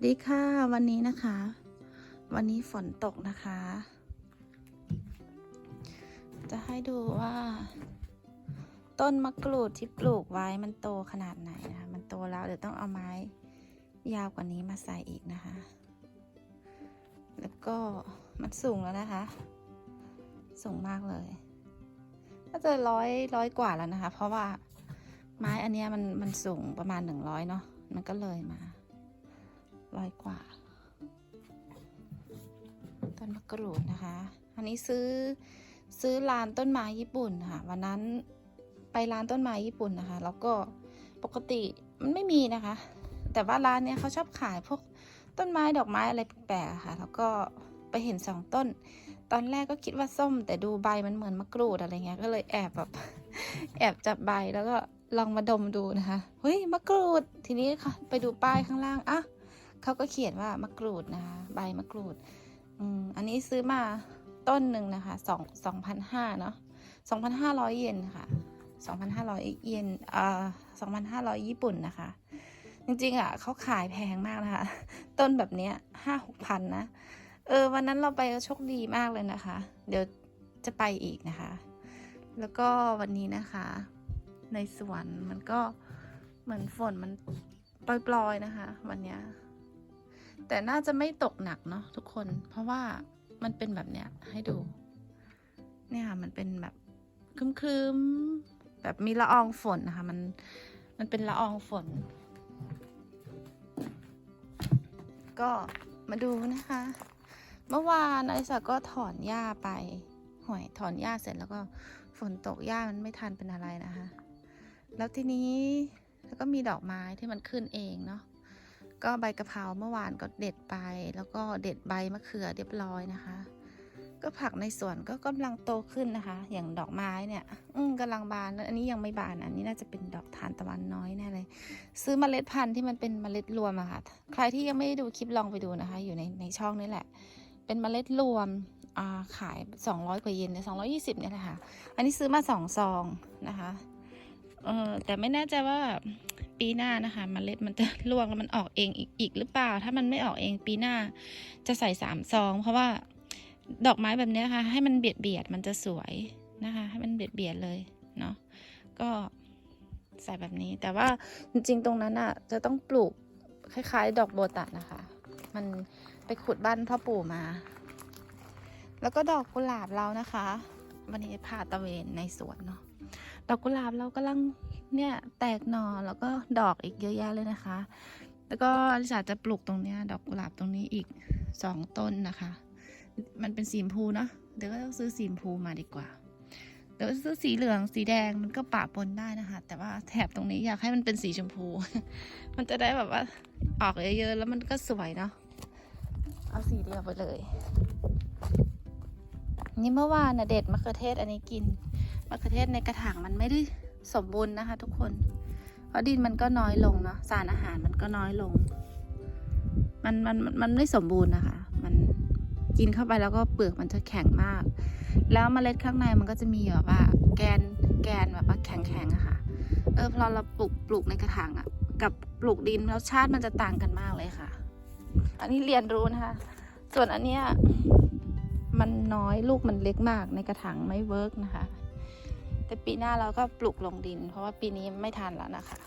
วัสดีค่ะ วันนี้นะคะ วันนี้ฝนตกนะคะ จะให้ดูว่า ต้นมะกรูดที่ปลูกไว้มันโตขนาดไหนนะคะ มันโตแล้วเดี๋ยวต้องเอาไม้ยาวกว่านี้มาใส่อีกนะคะ แล้วก็มันสูงแล้วนะคะ สูงมากเลยก็จะร้อยร้อยกว่าแล้วนะคะ เพราะว่าไม้อันเนี้ยมันมันสูงประมาณหนึ่งร้อยเนาะมันก็เลยมา ร้อยกว่า ต้นมะกรูดนะคะ อันนี้ซื้อซื้อร้านต้นไม้ญี่ปุ่นค่ะ วันนั้นไปร้านต้นไม้ญี่ปุ่นนะคะ แล้วก็ปกติมันไม่มีนะคะ แต่ว่าร้านเนี้ยเขาชอบขายพวกต้นไม้ดอกไม้อะไรแปลกๆค่ะ แล้วก็ไปเห็นสองต้น ตอนแรกก็คิดว่าส้ม แต่ดูใบมันเหมือนมะกรูดอะไรเงี้ย ก็เลยแอบแบบแอบจับใบแล้วก็ลองมาดมดูนะคะ เฮ้ยมะกรูด ทีนี้ค่ะ ไปดูป้ายข้างล่าง อะ เขาก็เขียนว่ามะกรูดนะคะ ใบมะกรูดอืมอันนี้ซื้อมาต้นหนึ่งนะคะสองสองพันห้าเนาะสองพันห้าร้อยเยนค่ะสองพันห้าร้อยเยนอ่าสองพันห้าร้อยญี่ปุ่นนะคะ จริงๆอะเขาขายแพงมากนะคะ ต้นแบบเนี้ยห้าหกพันนะ เออ วันนั้นเราไปก็โชคดีมากเลยนะคะ เดี๋ยวจะไปอีกนะคะ แล้วก็วันนี้นะคะ ในสวนมันก็เหมือนฝนมันปล่อยๆนะคะ วันเนี้ย แต่น่าจะไม่ตกหนักเนาะทุกคน เพราะว่ามันเป็นแบบเนี้ยให้ดู เนี่ยค่ะมันเป็นแบบครึมๆแบบมีละอองฝนนะคะ มันมันเป็นละอองฝน ก็มาดูนะคะ เมื่อวานอลิสาก็ถอนหญ้าไปหวยถอนหญ้าเสร็จแล้วก็ฝนตกหญ้ามันไม่ทันเป็นอะไรนะคะ แล้วทีนี้แล้วก็มีดอกไม้ที่มันขึ้นเองเนาะ ก็ใบกะเพราเมื่อวานก็เด็ดไป แล้วก็เด็ดใบมะเขือเรียบร้อยนะคะ ก็ผักในสวนก็กำลังโตขึ้นนะคะ อย่างดอกไม้เนี่ย อืมกำลังบานแล้วอันนี้ยังไม่บานอันนี้น่าจะเป็นดอกทานตะวันน้อยแน่เลย ซื้อมเมล็ดพันธุ์ที่มันเป็นมเมล็ดรวมอะค่ะ ใครที่ยังไม่ได้ดูคลิปลองไปดูนะคะ อยู่ในในช่องนี้แหละ เป็นมเมล็ดรวมอ่าขาย 200 กว่าเยนเนี่ย220เนี่ยแหละค่ะ อันนี้ซื้อมาสองซองนะคะเออแต่ไม่แน่ใจว่า ปีหน้านะคะมเมล็ดมันจะร่วงแล้วมันออกเองอีกอีกหรือเปล่า ถ้ามันไม่ออกเองปีหน้า จะใส่สามซอง เพราะว่าดอกไม้แบบนี้ค่ะ ให้มันเบียดเบียดมันจะสวยนะคะ ให้มันเบียดเบียดเลยเนาะก็ใส่แบบนี้แต่ว่าจริงๆตรงนั้นอะจะต้องปลูกคล้าย ๆ ดอกโบตัดนะคะ มันไปขุดบ้านพ่อปู่มา แล้วก็ดอกกุหลาบเรานะคะ วันนี้พาตะเวนในสวนเนาะดอกกุหลาบเรากำลังเนี่ยแตกหน่อแล้วก็ดอกอีกเยอะแยะเลยนะคะ แล้วก็อลิสาจะปลูกตรงเนี้ย ดอกกุหลาบตรงนี้อีกสองต้นนะคะ มันเป็นสีชมพูเนาะเดี๋ยวก็ต้องซื้อสีชมพูมาดีกว่าเดี๋ยวซื้อสีเหลืองสีแดงมันก็ปะปนได้นะคะ แต่ว่าแถบตรงนี้อยากให้มันเป็นสีชมพู มันจะได้แบบว่าออกเยอะๆแล้วมันก็สวยเนาะเอาสีเดียวไปเลย นี่เมื่อวานนะเด็ดมะเขือเทศอันนี้กินมะเขือเทศในกระถางมันไม่ได้สมบูรณ์นะคะ ทุกคน เพราะดินมันก็น้อยลงเนาะสารอาหารมันก็น้อยลง มันมันมันไม่สมบูรณ์นะคะ มันกินเข้าไปแล้วก็เปลือกมันจะแข็งมาก แล้วเมล็ดข้างในมันก็จะมีแบบว่า แกนแกนแบบว่าแข็งแข็งๆอะค่ะ เออพอเราปลูกปลูกในกระถางอะกับปลูกดินรสชาติมันจะต่างกันมากเลยค่ะ อันนี้เรียนรู้นะคะ ส่วนอันเนี้ย มันน้อยลูกมันเล็กมากในกระถางไม่เวิร์กนะคะ แต่ปีหน้าเราก็ปลูกลงดิน เพราะว่าปีนี้ไม่ทันแล้วนะคะ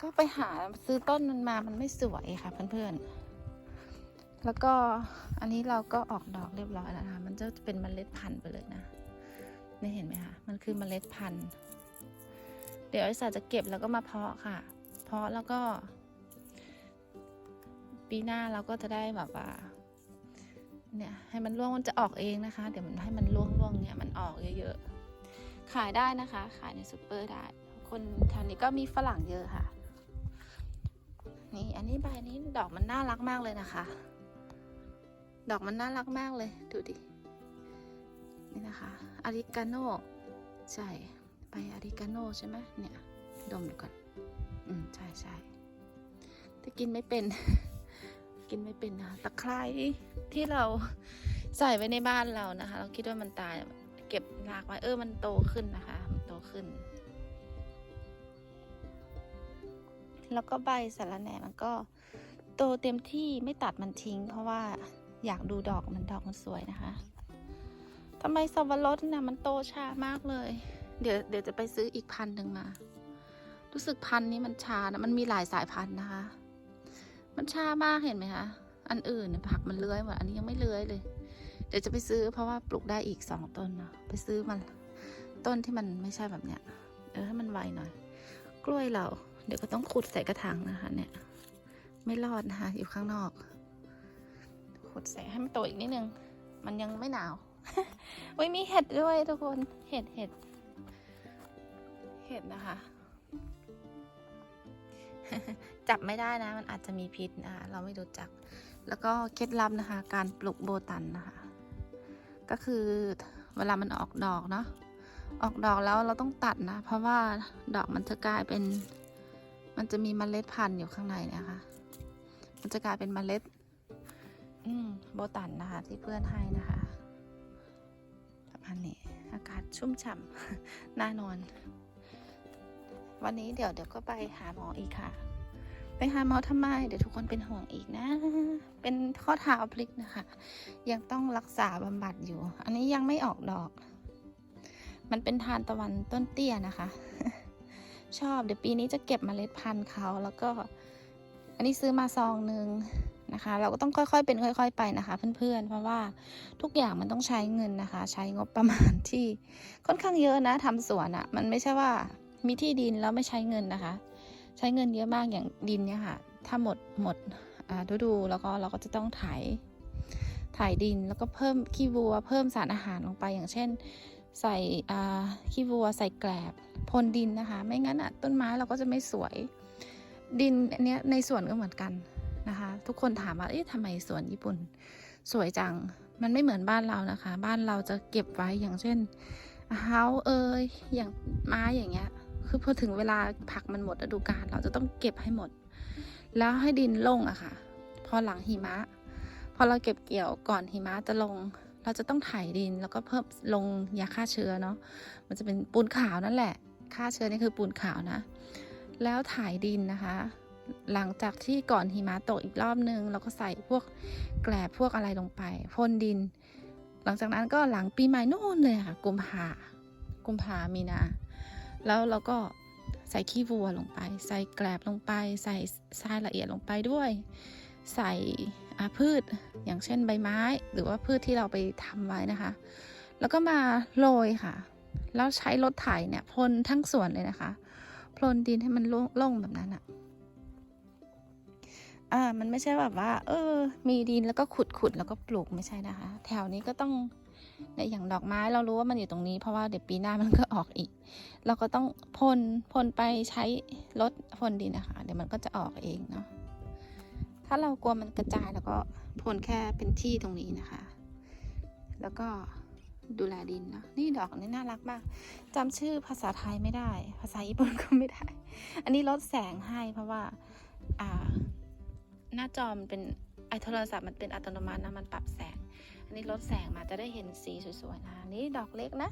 ก็ไปหาซื้อต้นมันมามันไม่สวยค่ะเพื่อนๆ แล้วก็อันนี้เราก็ออกดอกเรียบร้อยแล้วนะคะ มันจะเป็นเมล็ดพันธุ์ไปเลยนะนี่เห็นไหมคะมันคือเมล็ดพันธุ์ เดี๋ยวไอซาจะเก็บแล้วก็มาเพาะค่ะ เพาะแล้วก็ ปีหน้าเราก็จะได้แบบว่า เนี่ยให้มันร่วงมันจะออกเองนะคะ เดี๋ยวมันให้มันร่วงร่วงๆเนี่ยมันออกเยอะๆ ขายได้นะคะ ขายในซูเปอร์ได้ คนแถวนี้ก็มีฝรั่งเยอะค่ะ นี่อันนี้ใบนี้ดอกมันน่ารักมากเลยนะคะ ดอกมันน่ารักมากเลย ดูดิ นี่นะคะอาริกาโนใช่ใบอาริกาโนใช่ไหมเนี่ย ดมดูก่อน อืมใช่ใช่แต่กินไม่เป็น กินไม่เป็นนะคะตะไคร้ที่เราใส่ไว้ในบ้านเรานะคะ เราคิดว่ามันตายเก็บรากไว้เออมันโตขึ้นนะคะ มันโตขึ้น แล้วก็ใบสะระแหน่มันก็โตเต็มที่ไม่ตัดมันทิ้ง เพราะว่าอยากดูดอกมันดอกมันสวยนะคะทำไมสับปะรดนี่ยมันโตช้ามากเลย เดี๋ยวเดี๋ยวจะไปซื้ออีกพันหนึ่งมา รู้สึกพันนี้มันช้านะมันมีหลายสายพันธุ์นะคะ มันช้ามากเห็นไหมคะ อันอื่นผักมันเลื้อยหมดอันนี้ยังไม่เลื้อยเลย เดี๋ยวจะไปซื้อเพราะว่าปลูกได้อีกสองต้นเนาะไปซื้อมัน ต้นที่มันไม่ใช่แบบเนี้ย เออให้มันไวหน่อย กล้วยเรา เดี๋ยวก็ต้องขุดใส่กระถางนะคะ เนี่ย ไม่รอดนะคะอยู่ข้างนอก ขุดใส่ให้มันโตอีกนิดนึง มันยังไม่หนาวไว้ยมีเห็ดด้วยทุกคน เห็ดเห็ด เห็ดนะคะ จับไม่ได้นะ มันอาจจะมีพิษนะคะเราไม่รู้จัก แล้วก็เคล็ดลับนะคะ การปลูกโบตันนะคะ ก็คือเวลามันออกดอกเนาะออกดอกแล้วเราต้องตัดนะ เพราะว่าดอกมันจะกลายเป็น มันจะมีเมล็ดพันธุ์อยู่ข้างในนี่ยค่ะมันจะกลายเป็นเมล็ด อืมโบตันนะคะ ที่เพื่อนให้นะคะประมาณนี้อากาศชุ่มฉ่ำน่านอน วันนี้เดี๋ยวเดี๋ยวก็ไปหาหมออีกค่ะ ไปหาหมอทำไม เดี๋ยวทุกคนเป็นห่วงอีกนะ เป็นข้อเท้าพลิกนะคะ ยังต้องรักษาบำบัดอยู่ อันนี้ยังไม่ออกดอก มันเป็นทานตะวันต้นเตี้ยนะคะ ชอบเดี๋ยวปีนี้จะเก็บเมล็ดพันธุ์เขาแล้วก็ อันนี้ซื้อมาซองหนึ่งนะคะ เราก็ต้องค่อยๆเป็นค่อย ๆ ไปนะคะเพื่อนๆ เพราะว่าทุกอย่างมันต้องใช้เงินนะคะ ใช้งบประมาณที่ค่อนข้างเยอะนะทำสวนอะ่ะ มันไม่ใช่ว่า มีที่ดินแล้วไม่ใช้เงินนะคะ ใช้เงินเยอะมากอย่างดินเนี่ยค่ะ ถ้าหมดหมดอ่าฤดูแล้วก็เราก็จะต้องไถถ่ายดินแล้วก็เพิ่มขี้วัว เพิ่มสารอาหารลงไปอย่างเช่น ใส่ขี้วัวใส่แกลบพ่นดินนะคะ ไม่งั้นอะต้นไม้เราก็จะไม่สวย ดินอันเนี้ยในสวนก็เหมือนกันนะคะ ทุกคนถามว่าเอ๊ะทำไมสวนญี่ปุ่น สวยจังมันไม่เหมือนบ้านเรานะคะ บ้านเราจะเก็บไว้อย่างเช่นเฮาเอยอย่างไม้อย่างเงี้ย คือพอถึงเวลาผักมันหมดฤดูกาลเราจะต้องเก็บให้หมด แล้วให้ดินลงอะค่ะ พอหลังหิมะ พอเราเก็บเกี่ยวก่อนหิมะจะลง เราจะต้องไถดินแล้วก็เพิ่มลงยาฆ่าเชื้อเนาะมันจะเป็นปูนขาวนั่นแหละฆ่าเชื้อนี่คือปูนขาวนะ แล้วถ่ายดินนะคะหลังจากที่ก่อนหิมะตกอีกรอบนึงเราก็ใส่พวกแกลบพวกอะไรลงไปพ่นดิน หลังจากนั้นก็หลังปีใหม่นู่นเลยค่ะ กุมภากุมภามีนา แล้วเราก็ใส่ขี้วัวลงไป ใส่แกลบลงไป ใส่ทรายละเอียดลงไปด้วย ใส่พืชอย่างเช่นใบไม้ หรือว่าพืชที่เราไปทำไว้นะคะ แล้วก็มาโรยค่ะ แล้วใช้รถไถเนี่ยพ่นทั้งสวนเลยนะคะพรนดินให้มันโล่งแบบนั้นอะอ่ามันไม่ใช่แบบว่า เออ มีดินแล้วก็ขุดขุดแล้วก็ปลูกไม่ใช่นะคะ แถวนี้ก็ต้อง ในอย่างดอกไม้เรารู้ว่ามันอยู่ตรงนี้ เพราะว่าเดี๋ยวปีหน้ามันก็ออกอีก เราก็ต้องพ่นพ่นไปใช้รถพ่นดินนะคะ เดี๋ยวมันก็จะออกเองเนาะถ้าเรากลัวมันกระจายแล้วก็พ่นแค่เป็นที่ตรงนี้นะคะ แล้วก็ดูแลดินเนาะนี่ดอกนี้น่ารักมากจำชื่อภาษาไทยไม่ได้ ภาษาญี่ปุ่นก็ไม่ได้ อันนี้ลดแสงให้เพราะว่าอ่า หน้าจอมันเป็นไอโทรศัพท์มันเป็นอัตโนมัตินะมันปรับแสง นนี้ลดแสงมาจะได้เห็นสีสวยๆนะนี่ดอกเล็กนะ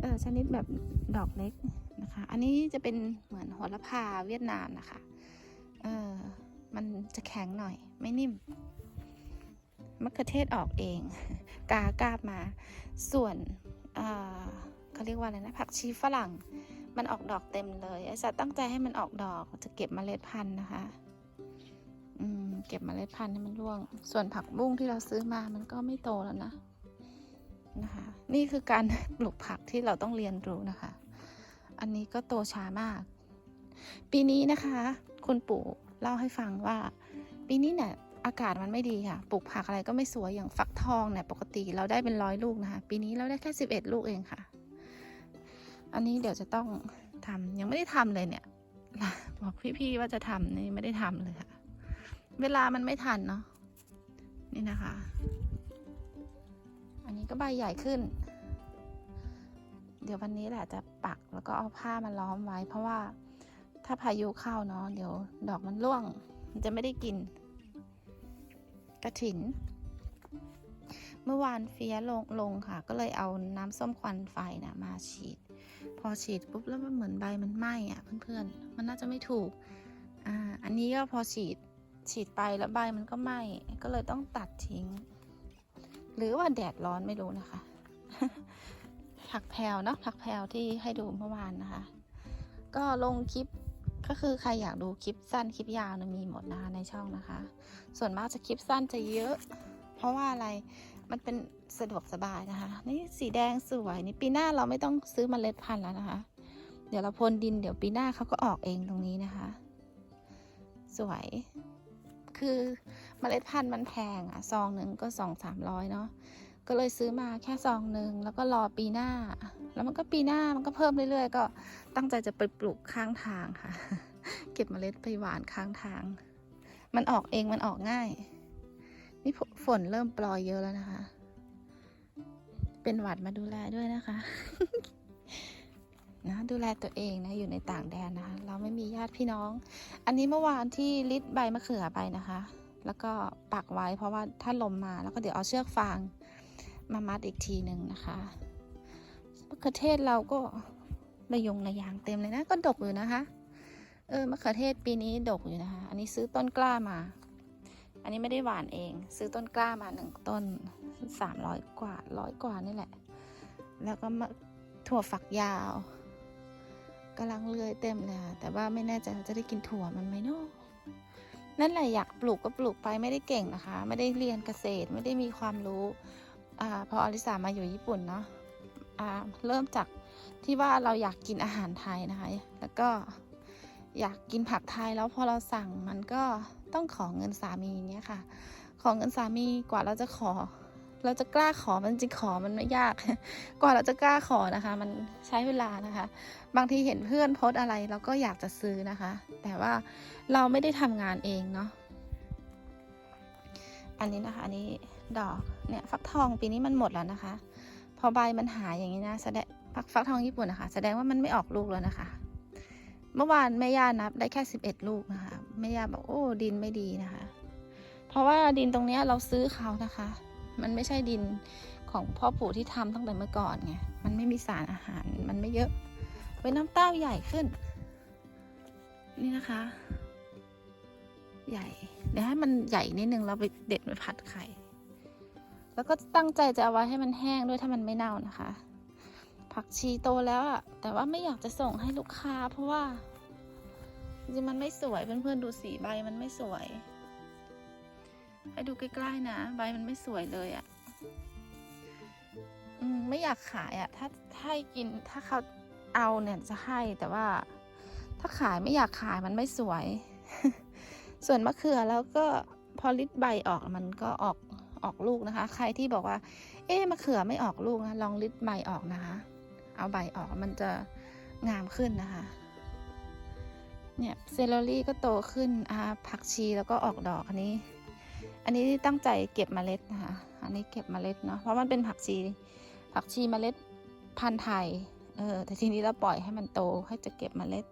เออชนิดแบบดอกเล็กนะคะ อันนี้จะเป็นเหมือนโหระพาเวียดนามนะคะ เออมันจะแข็งหน่อย ไม่นิ่มมะเขือเทศออกเอง กากาบมา ส่วนเอ่าเขาเรียกว่าอะไรนะผักชีฝรั่ง มันออกดอกเต็มเลยไอ้สัตว์ตั้งใจให้มันออกดอกจะเก็บเมล็ดพันธุ์นะคะ เก็บมเมล็ดพันธุ์ให้มันร่วง ส่วนผักบุ้งที่เราซื้อมามันก็ไม่โตแล้วนะนะคะ นี่คือการปลูกผักที่เราต้องเรียนรู้นะคะ อันนี้ก็โตช้ามาก ปีนี้นะคะ คุณปู่เล่าให้ฟังว่า ปีนี้เนี่ยอากาศมันไม่ดีค่ะ ปลูกผักอะไรก็ไม่สวยอย่างฟักทองเนี่ยปกติเราได้เป็นร้อยลูกนะคะ ปีนี้เราได้แค่สิบเอ็ดลูกเองค่ะ อันนี้เดี๋ยวจะต้องทำยังไม่ได้ทำเลยเนี่ยบอกพี่ๆว่าจะทำนี่ไม่ได้ทำเลยค่ะ เวลามันไม่ทันเนาะนี่นะคะ อันนี้ก็ใบใหญ่ขึ้น เดี๋ยววันนี้แหละจะปักแล้วก็เอาผ้ามาล้อมไว้ เพราะว่าถ้าพายุเข้าเนาะเดี๋ยวดอกมันร่วง มันจะไม่ได้กิน กระถิน เมื่อวานเฟียลงลงค่ะ ก็เลยเอาน้ำส้มควันไฟนะมาฉีด พอฉีดปุ๊บแล้วมันเหมือนใบมันไหม้อะเพื่อนๆ มันน่าจะไม่ถูก อ่า อันนี้ก็พอฉีด ฉีดไปแล้วใบมันก็ไหม้ก็เลยต้องตัดทิ้ง หรือว่าแดดร้อนไม่รู้นะคะ ผักแพรวเนาะผักแพรวที่ให้ดูเมื่อวานนะคะ ก็ลงคลิปก็คือใครอยากดูคลิปสั้นคลิปยาวนะมีหมดนะคะในช่องนะคะ ส่วนมากจะคลิปสั้นจะเยอะ เพราะว่าอะไรมันเป็นสะดวกสบายนะคะ นี่สีแดงสวยนี่ปีหน้าเราไม่ต้องซื้อเมล็ดพันธุ์แล้วนะคะ เดี๋ยวเราพ่นดินเดี๋ยวปีหน้าเขาก็ออกเองตรงนี้นะคะ สวย คือเมล็ดพันธุ์มันแพงอะซองหนึ่งก็สองสามร้อยเนาะก็เลยซื้อมาแค่ซองหนึ่งแล้วก็รอปีหน้า แล้วมันก็ปีหน้ามันก็เพิ่มเรื่อยๆ ก็ตั้งใจจะไปปลูกข้างทางค่ะ เก็บเมล็ดไปหวานข้างทาง มันออกเองมันออกง่าย นี่ฝฝนเริ่มปลอยเยอะแล้วนะคะ เป็นหวัดมาดูแลด้วยนะคะ นะ ดูแลตัวเองนะ อยู่ในต่างแดนนะคะ เราไม่มีญาติพี่น้อง อันนี้เมื่อวานที่ลิดใบมะเขือไปนะคะ แล้วก็ปักไว้เพราะว่าถ้าลมมาแล้วก็เดี๋ยวเอาเชือกฟางมามัดอีกทีหนึ่งนะคะมะเขือเทศเราก็ระยงระยางเต็มเลยนะ ก็ดกอยู่นะคะ เออมะเขือเทศปีนี้ดกอยู่นะคะ อันนี้ซื้อต้นกล้ามา อันนี้ไม่ได้หวานเอง ซื้อต้นกล้ามาหนึ่งต้นสามร้อยกว่าร้อยกว่านี่แหละ แล้วก็มะถั่วฝักยาว กำลังเลื้อยเต็มเลยค่ะแต่ว่าไม่แน่ใจว่าจะได้กินถั่วมันไหมเนาะนั่นแหละอยากปลูกก็ปลูกไปไม่ได้เก่งนะคะ ไม่ได้เรียนเกษตรไม่ได้มีความรู้อาพออลิสามาอยู่ญี่ปุ่นเนาะอ่าเริ่มจากที่ว่าเราอยากกินอาหารไทยนะคะ แล้วก็อยากกินผักไทยแล้วพอเราสั่งมันก็ต้องขอเงินสามีเนี้ยค่ะ ขอเงินสามีกว่าเราจะขอ เราจะกล้าขอมันจริงขอมันไม่ยาก กว่าเราจะกล้าขอนะคะ มันใช้เวลานะคะ บางทีเห็นเพื่อนโพสอะไรเราก็อยากจะซื้อนะคะ แต่ว่าเราไม่ได้ทำงานเองเนาะอันนี้นะคะ อันนี้ดอกเนี่ยฟักทองปีนี้มันหมดแล้วนะคะ พอใบมันหายอย่างนี้นะแสดงฟักฟักทองญี่ปุ่นนะคะ แสดงว่ามันไม่ออกลูกแล้วนะคะ เมื่อวานแม่ย่านับได้แค่สิบเอ็ดลูกนะคะแม่ย่าบอกโอ้ดินไม่ดีนะคะ เพราะว่าดินตรงนี้เราซื้อเขานะคะ มันไม่ใช่ดินของพ่อปู่ที่ทำตั้งแต่เมื่อก่อนไง มันไม่มีสารอาหาร มันไม่เยอะไว้น้ำเต้าใหญ่ขึ้น นี่นะคะ ใหญ่ เดี๋ยวให้มันใหญ่นิดนึงเราไปเด็ดไปผัดไข่ แล้วก็ตั้งใจจะเอาไว้ให้มันแห้งด้วยถ้ามันไม่เน่านะคะ ผักชีโตแล้วอะแต่ว่าไม่อยากจะส่งให้ลูกค้า เพราะว่าจริงมันไม่สวยเพื่อนๆดูสีใบมันไม่สวย ให้ดูใกล้ๆนะ ใบมันไม่สวยเลยอะอืมไม่อยากขายอะถ้าถ้าให้กินถ้าเขาเอาเนี่ยจะให้แต่ว่า ถ้าขายไม่อยากขายมันไม่สวย ส่วนมะเขือแล้วก็พอริดใบออกมันก็ออกออกลูกนะคะ ใครที่บอกว่า เอ๊ะมะเขือไม่ออกลูกนะลองริดใบออกนะคะ เอาใบออกมันจะงามขึ้นนะคะ เนี่ยเซลลรี่ก็โตขึ้นอาผักชีแล้วก็ออกดอกอันนี้ อันนี้ตั้งใจเก็บเมล็ดนะคะ อันนี้เก็บเมล็ดเนาะ เพราะมันเป็นผักชี ผักชีเมล็ดพันธุ์ไทย เออ แต่ทีนี้เราปล่อยให้มันโต ให้จะเก็บเมล็ด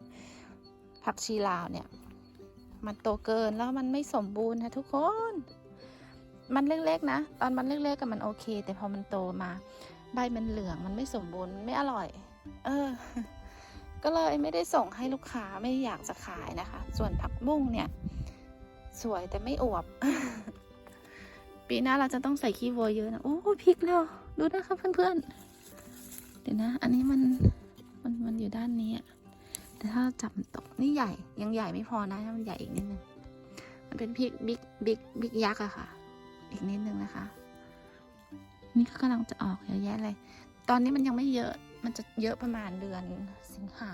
ผักชีลาวเนี่ย มันโตเกินแล้วมันไม่สมบูรณ์นะทุกคน มันเล็กๆนะ ตอนมันเล็กๆกับมันโอเค แต่พอมันโตมา ใบมันเหลือง มันไม่สมบูรณ์ ไม่อร่อย เออ ก็เลยไม่ได้ส่งให้ลูกค้า ไม่อยากจะขายนะคะ ส่วนผักบุ้งเนี่ย สวยแต่ไม่อวบ ปีหน้าเราจะต้องใส่ขี้วัวเยอะนะ โอ้พริกแล้ว ดูนะคะเพื่อนๆ เดี๋ยวนะ อันนี้มัน มัน มันอยู่ด้านนี้อะแต่ถ้าจับตกนี่ใหญ่ ยังใหญ่ไม่พอนะมันใหญ่อีกนิดนึง มันเป็นพริกบิ๊กบิ๊กบิ๊กยักษ์อะค่ะ อีกนิดนึงนะคะ นี่ก็กำลังจะออกเยอะแยะเลย ตอนนี้มันยังไม่เยอะ มันจะเยอะประมาณเดือนสิงหา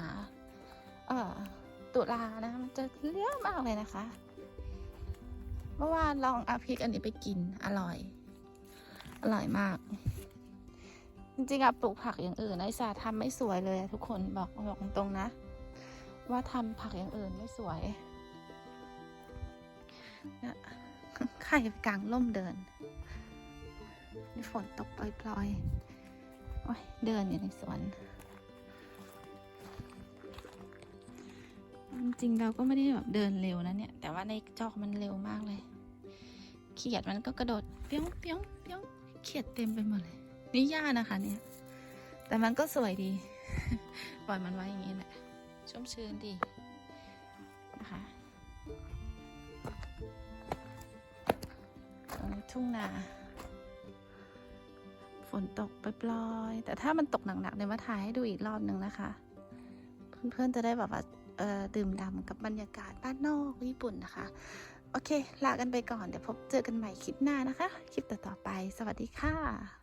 เออตุลานะ มันจะเลี้ยอะมากเลยนะคะ เมื่อวานลองเอาพริกอันนี้ไปกินอร่อย อร่อยมาก จริงๆอะปลูกผักอย่างอื่นไอสาทำไม่สวยเลยทุกคนบอกบอกตรงๆนะ ว่าทำผักอย่างอื่นไม่สวยนี่ยใครกลางร่มเดินนี่ฝนตกปล่อยๆโอ้ยเดินอยู่ในสวน จริงเราก็ไม่ได้แบบเดินเร็วนะเนี่ย แต่ว่าในจอกมันเร็วมากเลย เขียดมันก็กระโดดเปี้ยงเปี้ยงเปี้ยงเขียดเต็มไปหมดเลยนี่หญ้านะคะเนี่ย แต่มันก็สวยดี ปล่อยมันไว้อย่างนี้แหละชุ่มชื้นดีนะคะทุ่งนาฝนตกปล่อย แต่ถ้ามันตกหนักๆเดี๋ยวมาถ่ายให้ดูอีกรอบหนึ่งนะคะ เพื่อนๆจะได้แบบว่า ดื่มด่ำกับบรรยากาศบ้านนอกญี่ปุ่นนะคะ โอเค ลากันไปก่อน เดี๋ยวพบเจอกันใหม่คลิปหน้านะคะ คลิปต่อๆไป สวัสดีค่ะ